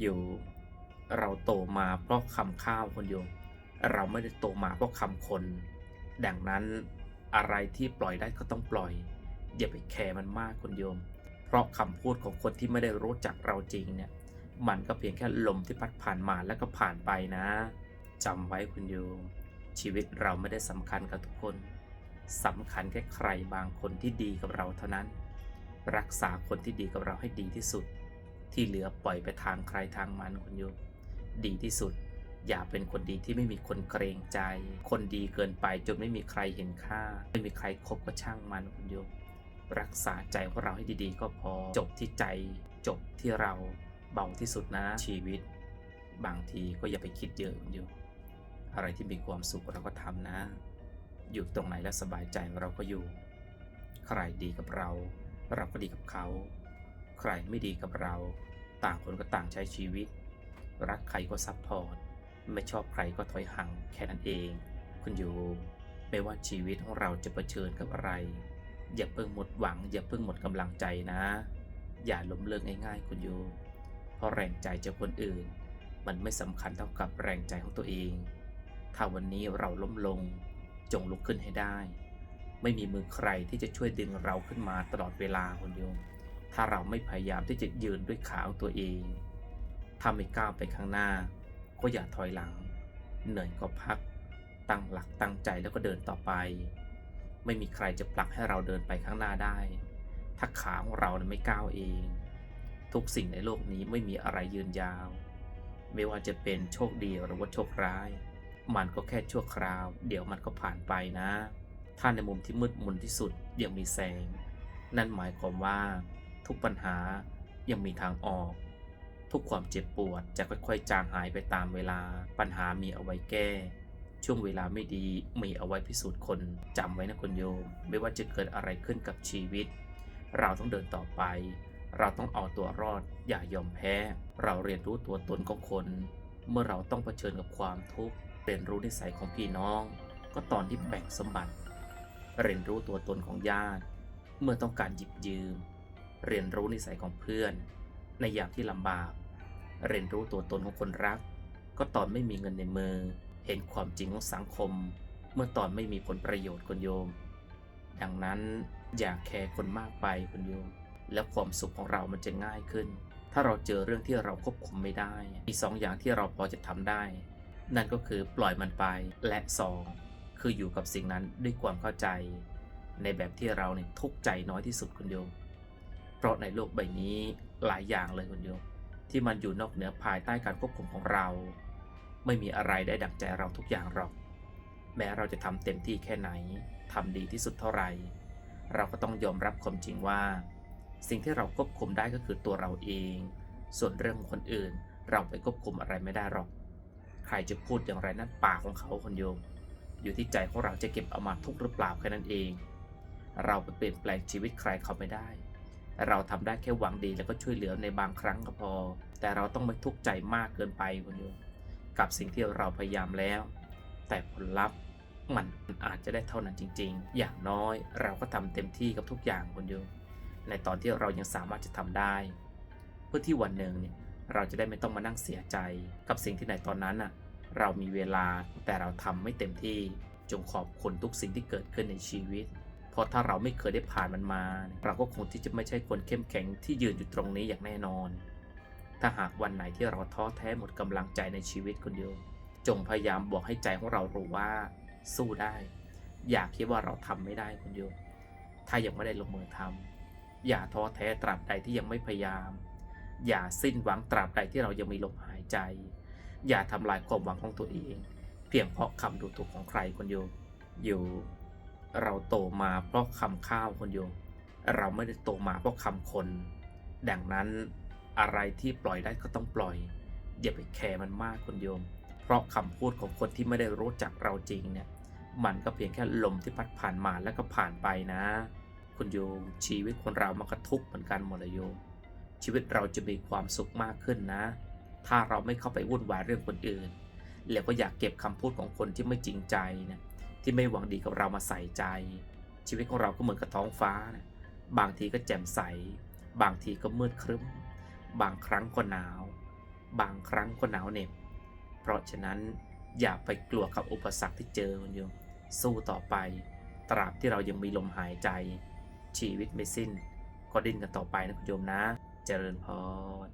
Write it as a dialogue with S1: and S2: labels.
S1: อยู่เราโตมาเพราะคำข้าวคนโยม เราไม่ได้โตมาเพราะคำคน ดังนั้นอะไรที่ปล่อยได้ก็ต้องปล่อย อย่าไปแคร์มันมากคนโยม เพราะคำพูดของคนที่ไม่ได้รู้จักเราจริงเนี่ย มันก็เพียงแค่ลมที่พัดผ่านมาแล้วก็ผ่านไปนะจำไว้คุณโยม ชีวิตเราไม่ได้สำคัญกับทุกคนสำคัญแค่ใครบางคนที่ดีกับเราเท่านั้น รักษาคนที่ดีกับเราให้ดีที่สุด ที่เหลือปล่อยไปทางใครทางมันคุณโยมดีที่สุด อย่าเป็นคนดีที่ไม่มีคนเกรงใจ คนดีเกินไปจนไม่มีใครเห็นค่า ไม่มีใครคบก็ช่างมันคุณโยมรักษาใจของเราให้ดีๆ ก็พอจบที่ใจจบที่เราเบาที่สุดนะชีวิต บางทีก็อย่าไปคิดเยอะคุณโยมอะไรที่มีความสุขเราก็ทำนะ อยู่ตรงไหนแล้วสบายใจเราก็อยู่ ใครดีกับเรา เราก็ดีกับเขา ใครไม่ดีกับเรา ต่างคนก็ต่างใช้ชีวิต รักใครก็ซัพพอร์ตไม่ชอบใครก็ถอยห่างแค่นั้นเอง คุณโยมไม่ว่าชีวิตของเราจะเผชิญกับอะไร อย่าเพิ่งหมดหวัง อย่าเพิ่งหมดกำลังใจนะ อย่าล้มเลิกง่ายๆ คุณโยมเพราะแรงใจจากคนอื่น มันไม่สำคัญเท่ากับแรงใจของตัวเอง ถ้าวันนี้เราล้มลง จงลุกขึ้นให้ได้ ไม่มีมือใครที่จะช่วยดึงเราขึ้นมาตลอดเวลาคุณโยม ถ้าเราไม่พยายามที่จะยืนด้วยขาของตัวเองถ้าไม่ก้าวไปข้างหน้า ก็อย่าถอยหลัง เหนื่อยก็พัก ตั้งหลักตั้งใจแล้วก็เดินต่อไป ไม่มีใครจะผลักให้เราเดินไปข้างหน้าได้ ถ้าขาของเราไม่ก้าวเอง ทุกสิ่งในโลกนี้ไม่มีอะไรยืนยาว ไม่ว่าจะเป็นโชคดีหรือว่าโชคร้าย มันก็แค่ชั่วคราว เดี๋ยวมันก็ผ่านไปนะ ถ้าในมุมที่มืดมนที่สุดยังมีแสง นั่นหมายความว่า ทุกปัญหายังมีทางออก ทุกความเจ็บปวดจะค่อยๆ จางหายไปตามเวลา ปัญหามีเอาไว้แก้ ช่วงเวลาไม่ดีมีเอาไว้พิสูจน์คนจำไว้นะคุณโยม ไม่ว่าจะเกิดอะไรขึ้นกับชีวิต เราต้องเดินต่อไป เราต้องเอาตัวรอดอย่ายอมแพ้ เราเรียนรู้ตัวตนของคน เมื่อเราต้องเผชิญกับความทุกข์เรียนรู้นิสัยของพี่น้อง ก็ตอนที่แบ่งสมบัติ เรียนรู้ตัวตนของญาติ เมื่อต้องการหยิบยืม เรียนรู้นิสัยของเพื่อน ในยามที่ลำบาก เรียนรู้ตัวตนของคนรัก ก็ตอนไม่มีเงินในมือ เห็นความจริงของสังคม เมื่อตอนไม่มีผลประโยชน์คุณโยม ดังนั้นอย่าแคร์คนมากไปคุณโยม แล้วความสุขของเรามันจะง่ายขึ้น ถ้าเราเจอเรื่องที่เราควบคุมไม่ได้ มีสองอย่างที่เราพอจะทำได้ นั่นก็คือปล่อยมันไปและสองคืออยู่กับสิ่งนั้นด้วยความเข้าใจ ในแบบที่เราเนี่ยทุกใจน้อยที่สุดคุณโยม เพราะในโลกใบนี้หลายอย่างเลยคุณโยมที่มันอยู่นอกเหนือภายใต้การควบคุมของเรา ไม่มีอะไรได้ดังใจเราทุกอย่างหรอก แม้เราจะทำเต็มที่แค่ไหนทำดีที่สุดเท่าไหร่ เราก็ต้องยอมรับความจริงว่า สิ่งที่เราควบคุมได้ก็คือตัวเราเอง ส่วนเรื่องคนอื่น เราไปควบคุมอะไรไม่ได้หรอก ใครจะพูดอย่างไรนั่นปากของเขาคนโยม อยู่ที่ใจของเราจะเก็บเอามาทุกหรือเปล่าแค่นั้นเอง เราไปเปลี่ยนแปลงชีวิตใครเขาไม่ได้ เราทำได้แค่หวังดีแล้วก็ช่วยเหลือในบางครั้งก็พอ แต่เราต้องไม่ทุกข์ใจมากเกินไปคุณโยมกับสิ่งที่เราพยายามแล้ว แต่ผลลัพธ์มันอาจจะได้เท่านั้นจริง ๆ อย่างน้อยเราก็ทำเต็มที่กับทุกอย่างคุณโยมในตอนที่เรายังสามารถจะทำได้ เพื่อที่วันหนึ่งเนี่ยเราจะได้ไม่ต้องมานั่งเสียใจ กับสิ่งที่ในตอนนั้นน่ะเรามีเวลาแต่เราทำไม่เต็มที่จงขอบคุณทุกสิ่งที่เกิดขึ้นในชีวิต เพราะถ้าเราไม่เคยได้ผ่านมันมา เราก็คงที่จะไม่ใช่คนเข้มแข็งที่ยืนอยู่ตรงนี้อย่างแน่นอน ถ้าหากวันไหนที่เราท้อแท้หมดกำลังใจในชีวิตคนเดียว จงพยายามบอกให้ใจของเรารู้ว่าสู้ได้ อย่าคิดว่าเราทำไม่ได้คนเดียว ถ้ายังไม่ได้ลงมือทำอย่าท้อแท้ตราบใดที่ยังไม่พยายาม อย่าสิ้นหวังตราบใดที่เรายังมีลมหายใจ อย่าทำลายความหวังของตัวเอง เพียงเพราะคำดูถูกของใครคนเดียวอยู่ เราโตมาเพราะคำข้าวคนเดียวเราไม่ได้โตมาเพราะคำคน ดังนั้นอะไรที่ปล่อยได้ก็ต้องปล่อย อย่าไปแคร์มันมากคนโยม เพราะคำพูดของคนที่ไม่ได้รู้จักเราจริงเนี่ยมันก็เพียงแค่ลมที่พัดผ่านมาแล้วก็ผ่านไปนะ คุณโยมชีวิตคนเรามันก็ทุกข์เหมือนกันหมดเลยโยมชีวิตเราจะมีความสุขมากขึ้นนะ ถ้าเราไม่เข้าไปวุ่นวายเรื่องคนอื่น แล้วก็อยากเก็บคำพูดของคนที่ไม่จริงใจนะ ที่ไม่หวังดีกับเรามาใส่ใจ ชีวิตของเราก็เหมือนกับท้องฟ้านะบางทีก็แจ่มใส บางทีก็มืดครึ้ม บางครั้งก็หนาว บางครั้งก็หนาวเหน็บ เพราะฉะนั้นอย่าไปกลัวกับอุปสรรคที่เจอคุณโยมสู้ต่อไป ตราบที่เรายังมีลมหายใจ ชีวิตไม่สิ้น ก็ดิ้นกันต่อไปนะคุณโยมนะ เจริญพร